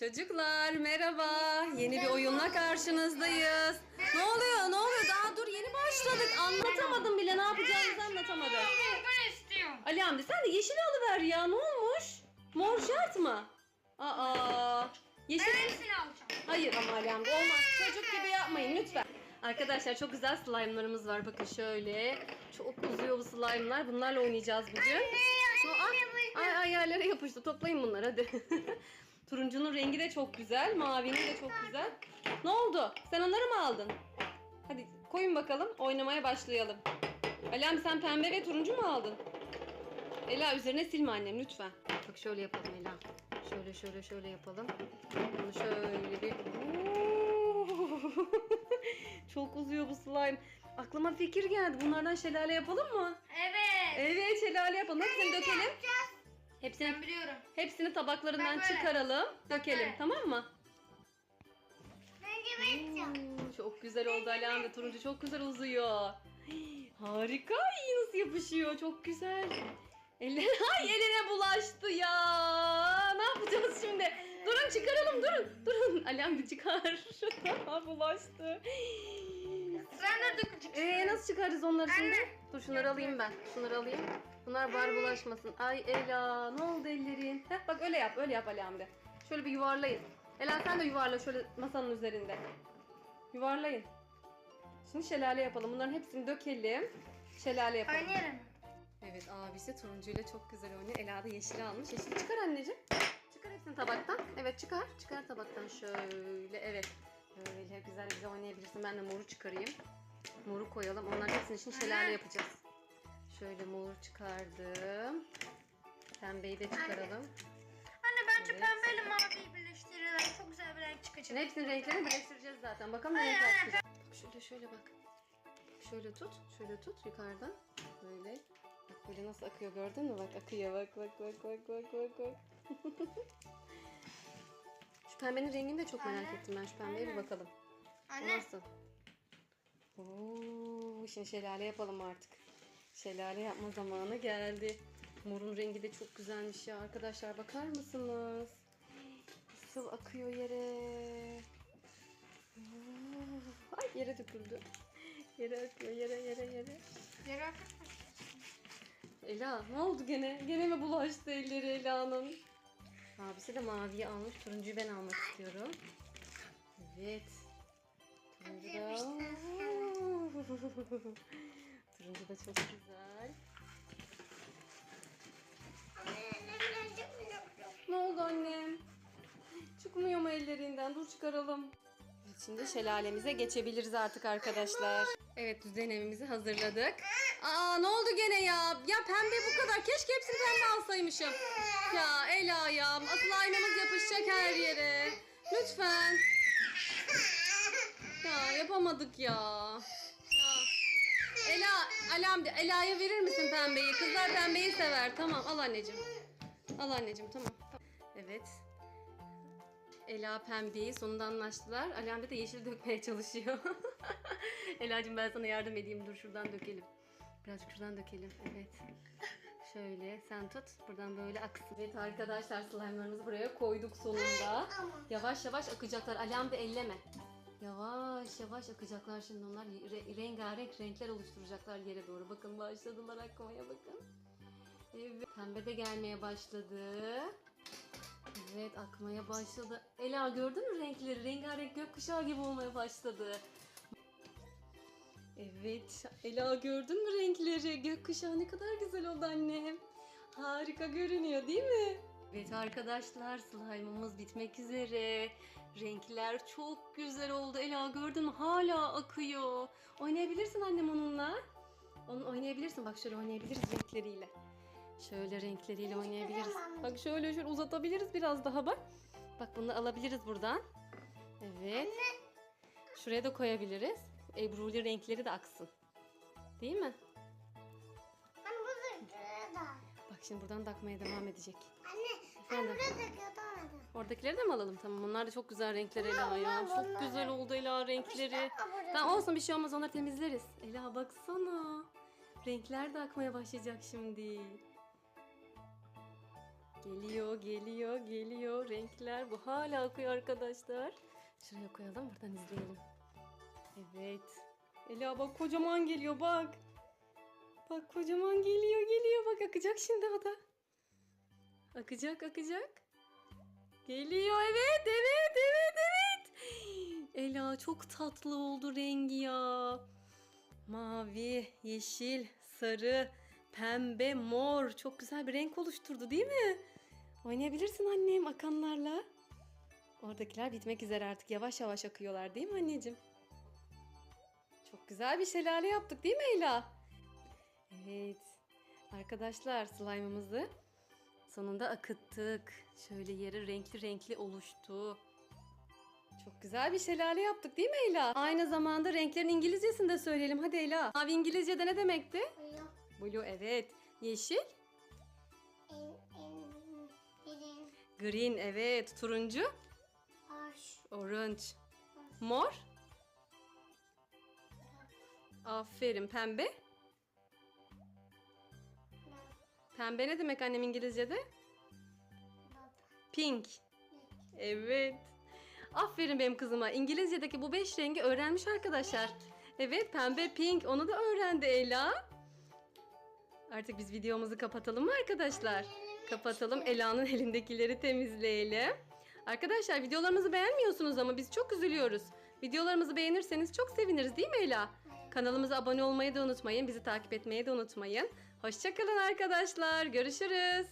Çocuklar merhaba. Yeni bir oyunla karşınızdayız. Ne oluyor? Ne oluyor? Daha dur yeni başladık. Anlatamadım bile. Ne yapacağımızı anlatamadım. Ben istiyorum. Ali Hamdi sen de yeşil alıver ya. Ne olmuş? Mor şart mı? Aa. Yeşil. Ben hepsini alacağım. Hayır ama Ali Hamdi olmaz. Çocuk gibi yapmayın lütfen. Arkadaşlar çok güzel slime'larımız var. Bakın şöyle. Çok uzuyor bu slime'lar. Bunlarla oynayacağız bugün. Ay, ay, ay yerlere yapıştı. Toplayın bunları hadi. Turuncunun rengi de çok güzel. Mavinin de çok güzel. Ne oldu? Sen onları mı aldın? Hadi koyun bakalım. Oynamaya başlayalım. Alem sen pembe ve turuncu mu aldın? Ela üzerine silme annem lütfen. Bak şöyle yapalım Ela. Şöyle şöyle şöyle yapalım. Bunu şöyle bir... çok uzuyor bu slime. Aklıma fikir geldi. Bunlardan şelale yapalım mı? Evet. Evet şelale yapalım. Hepsini dökelim. Hepsini Ben biliyorum. Hepsini tabaklarından Ben böyle. çıkaralım. Dökelim böyle. tamam mı? Ben gibi Hmm, çok güzel oldu ve turuncu çok güzel uzuyor. Harika. İyi nasıl yapışıyor. Çok güzel. Eline, ay eline bulaştı ya. Ne yapacağız şimdi? Durun çıkaralım durun. Durun. Alan bir çıkar. Bulaştı. Sen de dökeceksin. Ee nasıl çıkarız onları şimdi? Anne. Dur şunları alayım ben. Şunları alayım. Bunlar bari bulaşmasın. Ay Ela ne oldu ellerin? Heh, bak öyle yap öyle yap Ali Hamdi. Şöyle bir yuvarlayın. Ela sen de yuvarla şöyle masanın üzerinde. Yuvarlayın. Şimdi şelale yapalım. Bunların hepsini dökelim. Şelale yapalım. Mi? Evet abisi turuncuyla çok güzel oynuyor. Ela da yeşili almış. Yeşili çıkar anneciğim. Çıkar hepsini tabaktan. Evet çıkar. Çıkar tabaktan şöyle. Evet. Böyle güzel güzel oynayabilirsin. Ben de moru çıkarayım. Moru koyalım. Onların hepsini için şelale yapacağız. Şöyle mor çıkardım. Pembeyi de çıkaralım. Anne bence Evet. pembeyle maviyi birleştirirler. Çok güzel bir renk çıkacak. Şimdi hepsinin renklerini birleştireceğiz zaten. Bakalım ne Hayır, renk hayır, çıkacak. Bak şöyle şöyle bak. Şöyle tut. Şöyle tut yukarıdan. Böyle. Bak böyle nasıl akıyor gördün mü? Bak akıyor. Bak bak bak bak bak bak bak. şu pembenin rengini de çok merak Anne, ettim ben. Şu pembeye bir bakalım. O Anne. Nasıl? Oo, şimdi şelale yapalım artık. Şelale yapma zamanı geldi. Morun rengi de çok güzelmiş ya. Arkadaşlar bakar mısınız? Nasıl akıyor yere. Ay yere döküldü. Yere akıyor yere yere yere. Yere Ela ne oldu gene? Gene mi bulaştı elleri Ela'nın? Abisi de maviyi almış. Turuncuyu ben almak istiyorum. Evet. Turuncu da... Turuncu da çok güzel. Ne oldu annem? Çıkmıyor mu ellerinden? Dur çıkaralım. Şimdi şelalemize geçebiliriz artık arkadaşlar. Evet düzenimizi hazırladık. Aa ne oldu gene ya? Ya pembe bu kadar. Keşke hepsini pembe alsaymışım. Ya Ela ya. Asıl aynamız yapışacak her yere. Lütfen. Ya yapamadık ya. Ya. Ela, Alamdi, Ela'ya verir misin pembeyi? Kızlar pembeyi sever. Tamam al anneciğim. Al anneciğim tamam. Evet. Ela pembeyi sonunda anlaştılar. Alamdi de yeşil dökmeye çalışıyor. Ela'cığım ben sana yardım edeyim. Dur şuradan dökelim. Birazcık şuradan dökelim. Evet. Şöyle sen tut. Buradan böyle aksın. Evet arkadaşlar slime'larımızı buraya koyduk sonunda. Yavaş yavaş akacaklar. Alamdi elleme. Yavaş yavaş akacaklar şimdi onlar re- rengarenk renkler oluşturacaklar yere doğru. Bakın başladılar akmaya bakın. Evet. Pembe de gelmeye başladı. Evet akmaya başladı. Ela gördün mü renkleri? Rengarenk gökkuşağı gibi olmaya başladı. Evet Ela gördün mü renkleri? Gökkuşağı ne kadar güzel oldu annem. Harika görünüyor değil mi? Evet arkadaşlar slime'ımız bitmek üzere. Renkler çok güzel oldu. Ela gördün mü? Hala akıyor. Oynayabilirsin annem onunla. Onu oynayabilirsin. Bak şöyle oynayabiliriz renkleriyle. Şöyle renkleriyle oynayabiliriz. Bak şöyle şöyle uzatabiliriz biraz daha bak. Bak bunu alabiliriz buradan. Evet. Şuraya da koyabiliriz. Ebruli renkleri de aksın. Değil mi? Bak şimdi buradan da akmaya devam edecek. Anne, Efendim? anne burada da da. Oradakileri de mi alalım? Tamam onlar da çok güzel renkler Ela ya. bunlar, Çok bunlar. güzel oldu Ela renkleri. İşte burada. Tamam olsun bir şey olmaz onları temizleriz. Ela baksana. Renkler de akmaya başlayacak şimdi. Geliyor, geliyor, geliyor. Renkler bu hala akıyor arkadaşlar. Şuraya koyalım, buradan izleyelim. Evet. Ela bak kocaman geliyor bak. Bak kocaman geliyor, geliyor. Bak akacak şimdi o da. Akacak, akacak. Geliyor, evet, evet, evet, evet. Ela çok tatlı oldu rengi ya. Mavi, yeşil, sarı, pembe, mor. Çok güzel bir renk oluşturdu değil mi? Oynayabilirsin annem akanlarla. Oradakiler bitmek üzere artık. Yavaş yavaş akıyorlar değil mi anneciğim? Çok güzel bir şelale yaptık değil mi Ela? Evet. Arkadaşlar slime'ımızı sonunda akıttık. Şöyle yeri renkli renkli oluştu. Çok güzel bir şelale yaptık değil mi Ela? Aynı zamanda renklerin İngilizcesini de söyleyelim. Hadi Ela. Mavi İngilizce'de ne demekti? Blue. Blue evet. Yeşil. Green evet. Turuncu. Orange. Mor. Aferin. Pembe. Pembe ne demek annem İngilizce'de? Pink. Evet. Aferin benim kızıma. İngilizce'deki bu beş rengi öğrenmiş arkadaşlar. Evet pembe, pink onu da öğrendi Ela. Artık biz videomuzu kapatalım mı arkadaşlar? Kapatalım. Ela'nın elindekileri temizleyelim. Arkadaşlar videolarımızı beğenmiyorsunuz ama biz çok üzülüyoruz. Videolarımızı beğenirseniz çok seviniriz değil mi Ela? Kanalımıza abone olmayı da unutmayın. Bizi takip etmeyi de unutmayın. Hoşçakalın arkadaşlar. Görüşürüz.